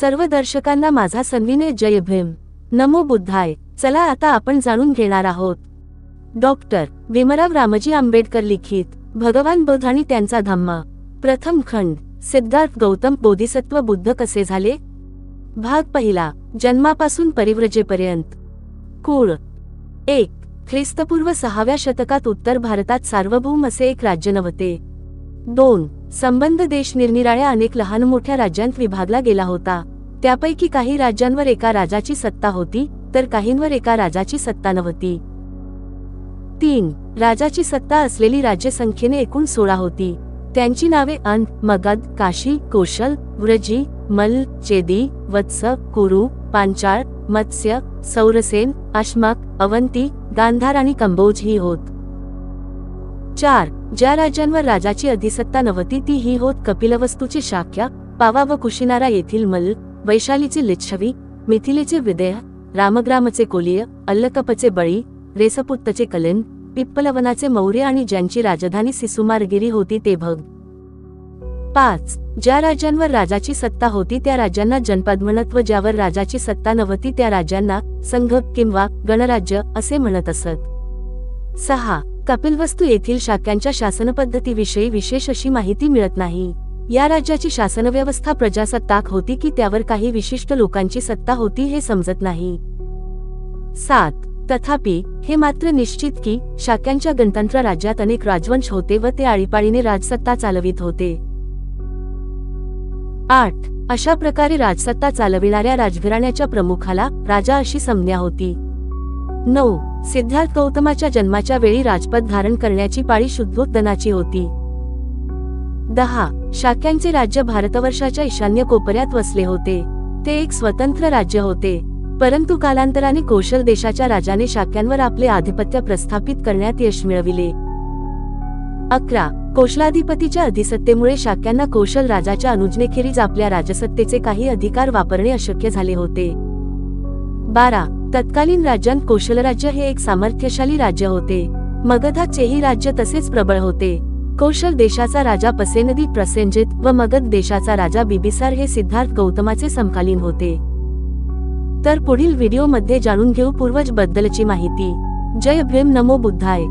सर्व दर्शकांना माझा सन्विनय जय भीम. नमो बुद्धाय. चला आता आपण जाणून घेणार आहोत. डॉक्टर भीमराव रामजी आंबेडकर लिखित भगवान बुद्ध आणि त्यांचा धम्म. प्रथम खंड सिद्धार्थ गौतम बोधिसत्व बुद्ध कसे झाले? भाग पहिला जन्मापासून परिव्रजेपर्यंत. कुळ. एक ख्रिस्तपूर्व सहाव्या शतकात उत्तर भारतात सार्वभौम असे एक राज्य नव्हते. दोन संबंध देश निरनिराळ्या अनेक लहान मोठ्या राज्यांत विभागला गेला होता. त्यापैकी काही राज्यांवर एका राजाची सत्ता होती तर काहींवर एका राजाची सत्ता नव्हती. तीन राजाची सत्ता असलेली राज्य संख्येने एकूण सोळा होती. त्यांची नावे अन मगध काशी कौशल व्रजी मल चेदी वत्स कुरु पांचाळ मत्स्य सौरसेन अश्मक अवंती गांधार आणि कंबोज ही होत. चार ज्या राज्यांवर राजाची अधिसत्ता नव्हती ती ही होत कपिलवस्तूची शाख्या पावा व कुशिनारा येथील मल वैशालीचे लिच्छवी मिथिलेचे विदेह रामग्रामचे कोलिय अल्लकपचे बळी रेसपुत्तचे कलिन पिप्पलवनाचे मौर्य आणि ज्यांची राजधानी सिसुमारगिरी होती ते भग. पाच ज्या राज्यांवर राजाची सत्ता होती त्या राज्यांना जनपद म्हणत व ज्यावर राजाची सत्ता नव्हती त्या राज्यांना संघ किंवा गणराज्य असे म्हणत असत. सहा कपिलवस्तू येथील शाक्यांच्या शासनपद्धतीविषयी विशेष अशी माहिती मिळत नाही. या राज्याची शासनव्यवस्था प्रजासत्ताक होती की त्यावर काही विशिष्ट लोकांची सत्ता होती हे समजत नाही. सात. तथापि हे मात्र निश्चित की शाक्यांच्या गणतंत्र राज्यात अनेक राजवंश होते व ते आळीपाळीने राजसत्ता चालवित होते. आठ. अशा प्रकारे राजसत्ता चालविणाऱ्या राजघराण्याच्या प्रमुखाला राजा अशी संज्ञा होती. नऊ. सिद्धार्थ गौतमाच्या जन्माच्या वेळी राजपद धारण करण्याची पाळी शुद्धोत्तनाची होती. दहा. शाक्यांचे राज्य भारतवर्षाच्या ईशान्य कोपऱ्यात वसले होते. ते एक स्वतंत्र राज्य होते. परंतु कालांतराने कौशल देशाच्या राजाने शाक्यांवर आपले आधिपत्य प्रस्थापित करण्यात यश मिळविले. अकरा. कौशलाधिपतीच्या अधिसत्तेमुळे शाक्यांना कौशल राजाच्या अनुजनेखेरीज आपल्या राजसत्तेचे काही अधिकार वापरणे अशक्य झाले होते. बारा. तत्कालीन राज्यात कौशल राज्य हे एक सामर्थ्यशाली राज्य होते. मगधाचेही राज्य तसेच प्रबळ होते. कौशल देशाचा राजा पसेनदी प्रसेनजित व मगध देशाचा राजा बिबिसार हे सिद्धार्थ गौतमाचे समकालीन होते. तर पुढील व्हिडिओमध्ये जाणून घेऊ पूर्वज बद्दलची माहिती. जय भीम नमो बुद्धाय.